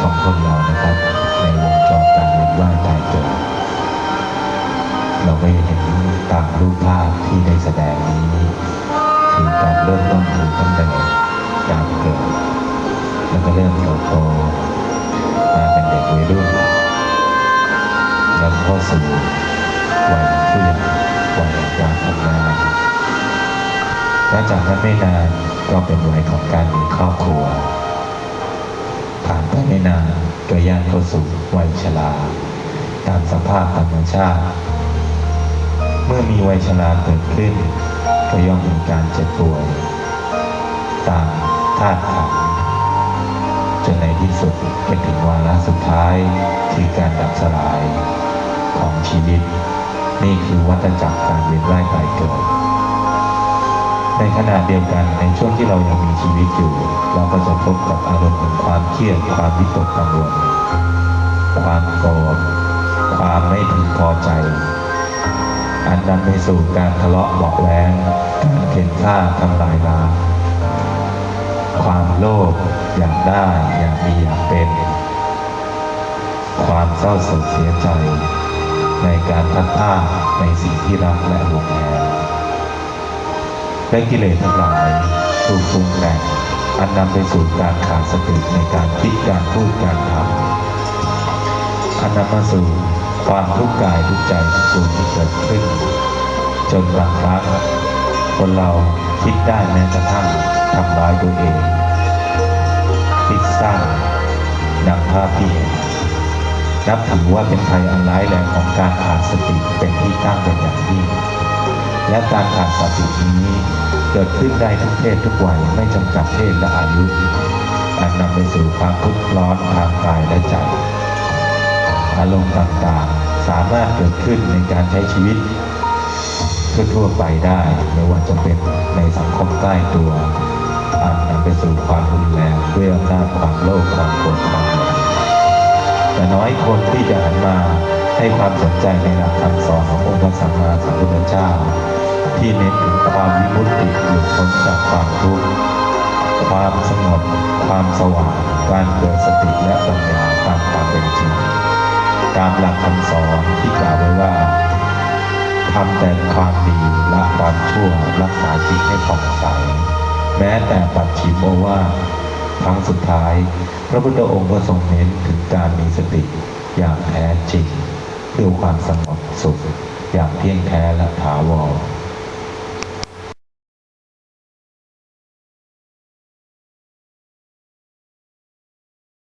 ของพวกเรานะครับ ในวงจรการเวียนว่าตายเกิดเราไม่เห็นตามรูปภาพที่ได้แสดงนี้คือการเริ่มต้นคือตั้งแต่การเกิดแล้วก็เริ่มโตโตมาเป็นเด็กวัยรุ่นแล้วก็สู่วัยผู้ใหญ่วัยการทำงานและจากนั้นไม่นานก็เป็นวัยของการมีครอบครัว ไม่นานก็ย่างเข้าสู่วัยชราตามสภาพธรรมชาติ เมื่อมีวัยชราเกิดขึ้น ก็ย่อมมีการเจ็บป่วยตามธาตุขันจนในที่สุดไปถึงวาระสุดท้ายคือการดับสลายของชีวิต นี่คือวัฏจักรการเวียนว่ายตายเกิด ในขณะเดียวกันในช่วงที่เรายังมีชีวิตอยู่ เราก็จะพบกับอารมณ์ของความเครียดความวิตกกังวลความโกรธความไม่พึงพอใจ อันนำไปสู่การทะเลาะเบาะแว้งการเข็นฆ่าทำลายล้างความโลภอยากได้อยากมีอยากเป็น ความเศร้าโศกเสียใจ ในการพัดพลาดในสิ่งที่รักและหวงแหน และกิเลสทั้งหลายถูกปรุงแต่งอันนำไปสู่การขาดสติในการคิดการพูดการทำอันนำมาสู่ความทุกข์กายทุกใจทุกตัวที่เกิดขึ้น จนบางครั้งคนเราคิดได้แม้กระทั่งทำร้ายตัวเองคิดสร้างดังภาพที่เห็นนับถือว่าเป็นภัยอันร้ายแรงของการขาดสติเป็นที่ตั้งเป็นอย่างยิ่ง และการขาดสตินี้เกิดขึ้นได้ทุกเพศทุกวัยไม่จำกัดเพศและอายุอันนำไปสู่ความทุกข์ร้อนทางกายและใจ อารมณ์ต่างๆ สามารถเกิดขึ้นในการใช้ชีวิตทั่วๆไปได้ไม่ว่าจะเป็นในสังคมใกล้ตัวอาจนำไปสู่ความรุนแรงด้วยอำนาจความโลภความโกรธความหลงแต่น้อยคนที่จะหันมาให้ความสนใจในหลักคำสอนขององค์พระสัมมาสัมพุทธเจ้า ที่เน้นถึงความวิมุตติหลุดพ้นจากความทุกข์ความสงบความสว่างการเกิดสติและปัญญาตามความเป็นจริงตามหลักคำสอนที่กล่าวไว้ว่าทำแต่ความดีละความชั่วรักษาจิตให้ผ่องใสแม้แต่ปัจฉิมโอวาครั้งสุดท้าย พระพุทธองค์ก็ทรงเน้นถึงการมีสติอย่างแท้จริงเพื่อความสงบสุขอย่างเที่ยงแท้และถาวร